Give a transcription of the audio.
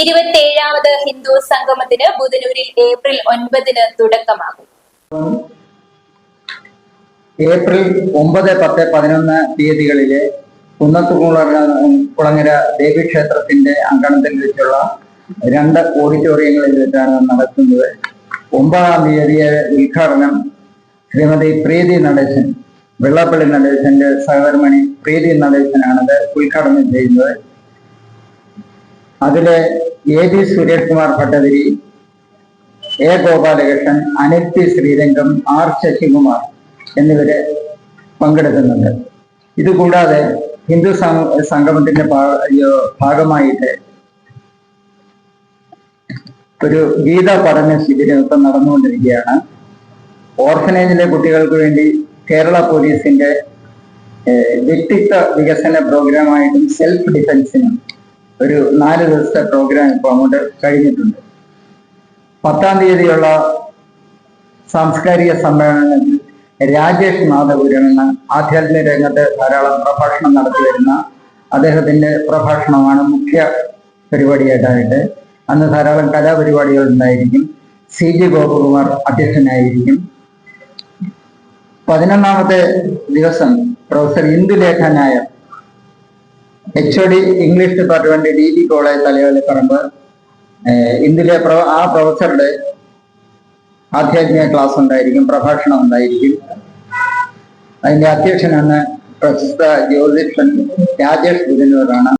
ഇരുപത്തിയേഴാമത് ഹിന്ദു സംഗമത്തിന് ബുധനൂരിൽ ഏപ്രിൽ ഒൻപതിന് തുടക്കമാകും. ഏപ്രിൽ ഒമ്പത് പത്ത് പതിനൊന്ന് തീയതികളിലെ കുന്നത്തുകുളങ്ങര കുളങ്ങര ദേവീക്ഷേത്രത്തിന്റെ അങ്കണത്തിൽ വെച്ചുള്ള രണ്ട് ഓഡിറ്റോറിയങ്ങളിൽ വെച്ചാണ് നടത്തുന്നത്. ഒമ്പതാം തീയതി ഉദ്ഘാടനം ശ്രീമതി പ്രീതി നടേശൻ വെള്ളപ്പള്ളി നടേശന്റെ സഹകരമണി പ്രീതി നടേശനാണത് ഉദ്ഘാടനം ചെയ്യുന്നത്. അതിൽ A B Suresh Kumar Bhattathiri A Gopalakrishnan Anil P Sreerangam R Sasikumar എന്നിവര് പങ്കെടുക്കുന്നുണ്ട്. ഇതുകൂടാതെ ഹിന്ദു സംഗമത്തിന്റെ ഭാഗമായിട്ട് ഒരു ഗീത പഠന ശിബിരം ഇപ്പം നടന്നുകൊണ്ടിരിക്കുകയാണ്. ഓർഫനേജിലെ കുട്ടികൾക്ക് വേണ്ടി കേരള പോലീസിന്റെ വ്യക്തിത്വ വികസന പ്രോഗ്രാമായിട്ടും സെൽഫ് ഡിഫൻസിനും ഒരു നാല് ദിവസത്തെ പ്രോഗ്രാം ഇപ്പോൾ അങ്ങോട്ട് കഴിഞ്ഞിട്ടുണ്ട്. പത്താം തീയതിയുള്ള സാംസ്കാരിക സമ്മേളനത്തിൽ രാജേഷ് എന്ന ആധ്യാത്മിക രംഗത്ത് ധാരാളം പ്രഭാഷണം നടത്തി വരുന്ന അദ്ദേഹത്തിന്റെ പ്രഭാഷണമാണ് മുഖ്യ പരിപാടിയായിട്ടായിട്ട്. അന്ന് ധാരാളം കലാപരിപാടികൾ ഉണ്ടായിരിക്കും. സി ജി ഗോപകുമാർ അധ്യക്ഷനായിരിക്കും. പതിനൊന്നാമത്തെ ദിവസം professor Indulekha Nair H O D English department D B college Thalayolaparambu parambu. ഇന്ദിലെ ആ പ്രൊഫസറുടെ ആധ്യാത്മിക ക്ലാസ് ഉണ്ടായിരിക്കും പ്രഭാഷണം ഉണ്ടായിരിക്കും. അതിന്റെ അധ്യക്ഷനാണ് പ്രശസ്ത ജ്യോതിഷൻ രാജേഷ് ബുധനൂറാണ്